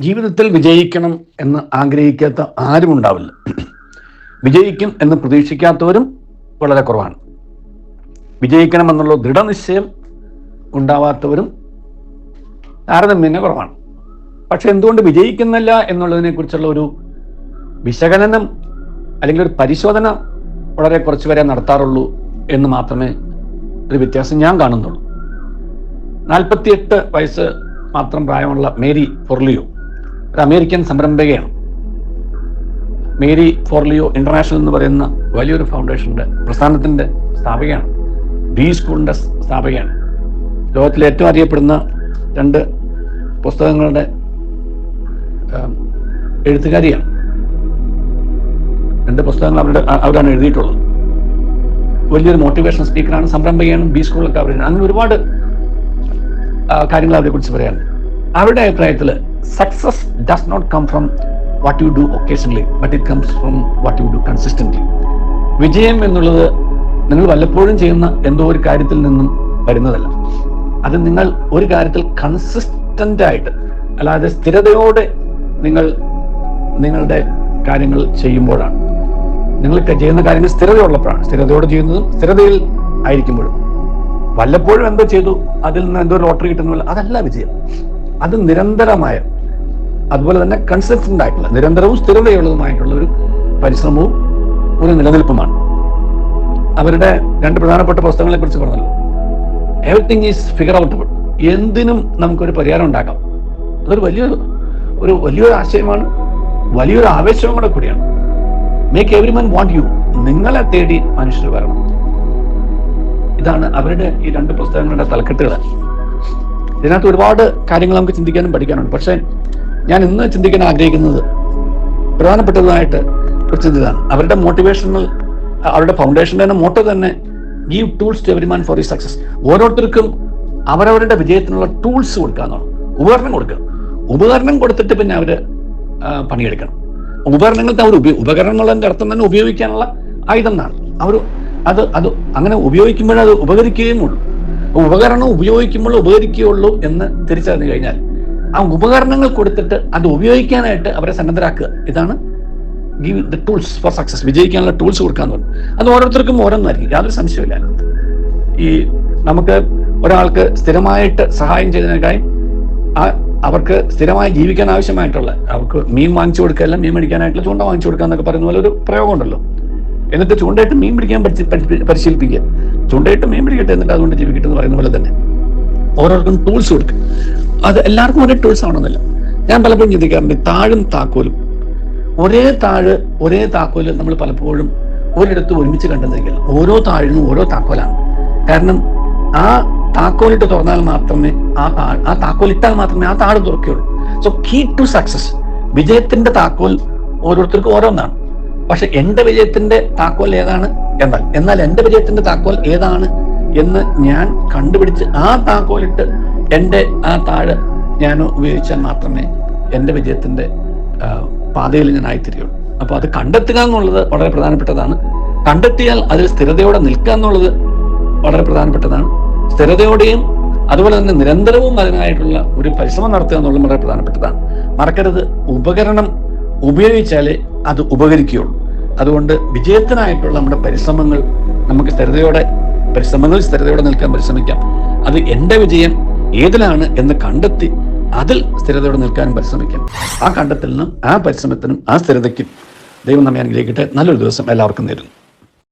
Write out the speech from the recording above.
ജീവിതത്തിൽ വിജയിക്കണം എന്ന് ആഗ്രഹിക്കാത്ത ആരും ഉണ്ടാവില്ല. വിജയിക്കും എന്ന് പ്രതീക്ഷിക്കാത്തവരും വളരെ കുറവാണ്. വിജയിക്കണം എന്നുള്ള ദൃഢനിശ്ചയം ഉണ്ടാവാത്തവരും താരതമ്യേന കുറവാണ്. പക്ഷെ എന്തുകൊണ്ട് വിജയിക്കുന്നില്ല എന്നുള്ളതിനെ കുറിച്ചുള്ള ഒരു വിശകലനം അല്ലെങ്കിൽ ഒരു പരിശോധന വളരെ കുറച്ച് വരെ നടത്താറുള്ളൂ എന്ന് മാത്രമേ ഒരു വ്യത്യാസം ഞാൻ കാണുന്നുള്ളൂ. നാൽപ്പത്തിയെട്ട് വയസ്സ് മാത്രം പ്രായമുള്ള മേരി ഫോർലിയോ ഒരു അമേരിക്കൻ സംരംഭകയാണ്. മേരി ഫോർലിയോ ഇന്റർനാഷണൽ എന്ന് പറയുന്ന വലിയൊരു ഫൗണ്ടേഷന്റെ പ്രസ്ഥാനത്തിന്റെ സ്ഥാപകയാണ്. ബി സ്കൂളിന്റെ സ്ഥാപകയാണ്. ലോകത്തിലെ ഏറ്റവും അറിയപ്പെടുന്ന രണ്ട് പുസ്തകങ്ങളുടെ എഴുത്തുകാരിയാണ്. രണ്ട് പുസ്തകങ്ങൾ അവരുടെ അവരാണ് എഴുതിയിട്ടുള്ളത്. വലിയൊരു മോട്ടിവേഷൻ സ്പീക്കറാണ് സംരംഭകയാണ് ബി സ്കൂളിലൊക്കെ അവർ അങ്ങനെ ഒരുപാട് കാര്യങ്ങൾ അവരെ കുറിച്ച് പറയാനുണ്ട്. അവരുടെ അഭിപ്രായത്തിൽ success does not come from what you do occasionally but it comes from what you do consistently വിജയം എന്നുള്ളത് നിങ്ങൾ വല്ലപ്പോഴും ചെയ്യുന്ന എന്തോ ഒരു കാര്യത്തിൽ നിന്നും വരുന്നതല്ല. അത് നിങ്ങൾ ഒരു കാര്യത്തിൽ കൺസിസ്റ്റന്റ് ആയിട്ട് അല്ലാതെ സ്ഥിരതയോടെ നിങ്ങൾ നിങ്ങളുടെ കാര്യങ്ങൾ ചെയ്യുമ്പോഴാണ്. നിങ്ങൾ ചെയ്യുന്ന കാര്യങ്ങൾ സ്ഥിരതയുള്ളപ്പോഴാണ്. സ്ഥിരതയോടെ ചെയ്യുന്നതും സ്ഥിരതയിൽ ആയിരിക്കുമ്പോഴും. വല്ലപ്പോഴും എന്തോ ചെയ്തു അതിൽ നിന്ന് എന്തോ ലോട്ടറി കിട്ടുന്നില്ല അതല്ല വിജയം. അത് നിരന്തരമായ അതുപോലെ തന്നെ കൺസിസ്റ്റന്റ് ആയിട്ടുള്ള നിരന്തരവും സ്ഥിരതയുള്ളതുമായിട്ടുള്ള ഒരു പരിശ്രമവും ഒരു നിലനിൽപ്പുമാണ്. അവരുടെ രണ്ട് പ്രധാനപ്പെട്ട പുസ്തകങ്ങളെ കുറിച്ച് പറഞ്ഞല്ലോ. എവറിത്തിങ് ഈസ് ഫിഗർ ഔട്ടബിൾ എന്തിനും നമുക്കൊരു പരിഹാരം ഉണ്ടാക്കാം. അതൊരു വലിയൊരു ഒരു വലിയൊരു ആശയമാണ് വലിയൊരു ആവേശവും കൂടെ കൂടിയാണ്. Make every man want you നിങ്ങളെ തേടി മനുഷ്യർ വരണം. ഇതാണ് അവരുടെ ഈ രണ്ട് പുസ്തകങ്ങളുടെ തലക്കെട്ടുകൾ ഇതിനകത്ത് ഒരുപാട് കാര്യങ്ങൾ നമുക്ക് ചിന്തിക്കാനും പഠിക്കാനുണ്ട്. പക്ഷെ ഞാൻ ഇന്ന് ചിന്തിക്കാൻ ആഗ്രഹിക്കുന്നത് പ്രധാനപ്പെട്ടതായിട്ട് ഒരു ഇതാണ്. അവരുടെ മോട്ടിവേഷണൽ അവരുടെ ഫൗണ്ടേഷന്റെ തന്നെ മോട്ടോ തന്നെ give tools to every man for ഈ സക്സസ് ഓരോരുത്തർക്കും അവരവരുടെ വിജയത്തിനുള്ള ടൂൾസ് കൊടുക്കുക എന്നാണ്. ഉപകരണം കൊടുക്കുക. ഉപകരണം കൊടുത്തിട്ട് പിന്നെ അവർ പണിയെടുക്കണം. ഉപകരണങ്ങൾ അവർ ഉപയോ ഉപകരണം എന്നുള്ളതിന്റെ അർത്ഥം തന്നെ ഉപയോഗിക്കാനുള്ള ആയുധം എന്നാണ്. അവർ അത് അത് അങ്ങനെ ഉപയോഗിക്കുമ്പോഴേ അത് ഉപകരിക്കുകയും ഉള്ളൂ. ഉപകരണം ഉപയോഗിക്കുമ്പോൾ ഉപകരിക്കുകയുള്ളൂ എന്ന് തിരിച്ചറിഞ്ഞു കഴിഞ്ഞാൽ ആ ഉപകരണങ്ങൾ കൊടുത്തിട്ട് അത് ഉപയോഗിക്കാനായിട്ട് അവരെ സന്നദ്ധരാക്കുക ഇതാണ് give the tools for success വിജയിക്കാനുള്ള ടൂൾസ് കൊടുക്കാന്ന് പറഞ്ഞു അത് ഓരോരുത്തർക്കും ഓരോന്നായിരിക്കും യാതൊരു സംശയമില്ല ഈ നമുക്ക് ഒരാൾക്ക് സ്ഥിരമായിട്ട് സഹായം ചെയ്തതിനേക്കായി അവർക്ക് സ്ഥിരമായി ജീവിക്കാൻ ആവശ്യമായിട്ടുള്ള അവർക്ക് മീൻ വാങ്ങിച്ചു കൊടുക്കുകയല്ല മീൻ മേടിക്കാനായിട്ടുള്ള ചൂണ്ട വാങ്ങിച്ചു കൊടുക്കുക എന്നൊക്കെ പറയുന്ന പോലെ ഒരു പ്രയോഗം ഉണ്ടല്ലോ എന്നിട്ട് ചൂണ്ടയിട്ട് മീൻ പിടിക്കാൻ പരിശീലിപ്പിക്കുക ചൂണ്ടയിട്ട് മീൻ പിടിക്കട്ടെ എന്നിട്ട് അതുകൊണ്ട് ജീവിക്കട്ടെ എന്ന് പറയുന്ന പോലെ തന്നെ ഓരോരുത്തർക്കും ടൂൾസ് കൊടുക്കുക അത് എല്ലാവർക്കും ഒരേ ടൂൾസ് ആവണമെന്നില്ല. ഞാൻ പലപ്പോഴും ചിന്തിക്കാറുണ്ട് താഴും താക്കോലും. ഒരേ താഴ് ഒരേ താക്കോൽ നമ്മൾ പലപ്പോഴും ഒരിടത്ത് ഒരുമിച്ച് കണ്ടെന്നിരിക്കില്ല ഓരോ താഴിനും ഓരോ താക്കോലാണ്. കാരണം ആ താക്കോലിട്ട് തുറന്നാൽ മാത്രമേ ആ താ- ആ താക്കോലിട്ടാൽ മാത്രമേ ആ താഴ് തുറക്കുകയുള്ളൂ. സോ കീ ടു സക്സസ് വിജയത്തിന്റെ താക്കോൽ ഓരോരുത്തർക്കും ഓരോന്നാണ്. പക്ഷെ എന്റെ വിജയത്തിന്റെ താക്കോൽ ഏതാണ്? എന്നാൽ എന്നാൽ എന്റെ വിജയത്തിന്റെ താക്കോൽ ഏതാണ്? എന്ന് ഞാൻ കണ്ടുപിടിച്ച് ആ താക്കോലിട്ട് എന്റെ ആ താഴ് ഞാൻ ഉപയോഗിച്ചാൽ മാത്രമേ എന്റെ വിജയത്തിന്റെ പാതയിൽ ഞാൻ ആയിത്തീരുകയുള്ളൂ. അപ്പോൾ അത് കണ്ടെത്തുക എന്നുള്ളത് വളരെ പ്രധാനപ്പെട്ടതാണ്. കണ്ടെത്തിയാൽ അതിൽ സ്ഥിരതയോടെ നിൽക്കുക എന്നുള്ളത് വളരെ പ്രധാനപ്പെട്ടതാണ്. സ്ഥിരതയോടെയും അതുപോലെ തന്നെ നിരന്തരവും അതിനായിട്ടുള്ള ഒരു പരിശ്രമം നടത്തുക എന്നുള്ളത് വളരെ പ്രധാനപ്പെട്ടതാണ്. മറക്കരുത്. ഉപകരണം ഉപയോഗിച്ചാലേ അത് ഉപകരിക്കുകയുള്ളൂ. അതുകൊണ്ട് വിജയത്തിനായിട്ടുള്ള നമ്മുടെ പരിശ്രമങ്ങൾ നമുക്ക് സ്ഥിരതയോടെ പരിശ്രമങ്ങൾ സ്ഥിരതയോടെ നിൽക്കാൻ പരിശ്രമിക്കാം. അത് എന്റെ വിജയം ഏതിലാണ് എന്ന് കണ്ടെത്തി അതിൽ സ്ഥിരതയോടെ നിൽക്കാൻ പരിശ്രമിക്കാം. ആ കണ്ടെത്തലിനും ആ പരിശ്രമത്തിനും ആ സ്ഥിരതയ്ക്കും ദൈവം നമ്മെ അനുഗ്രഹിക്കട്ടെ. നല്ലൊരു ദിവസം എല്ലാവർക്കും നേരുന്നു.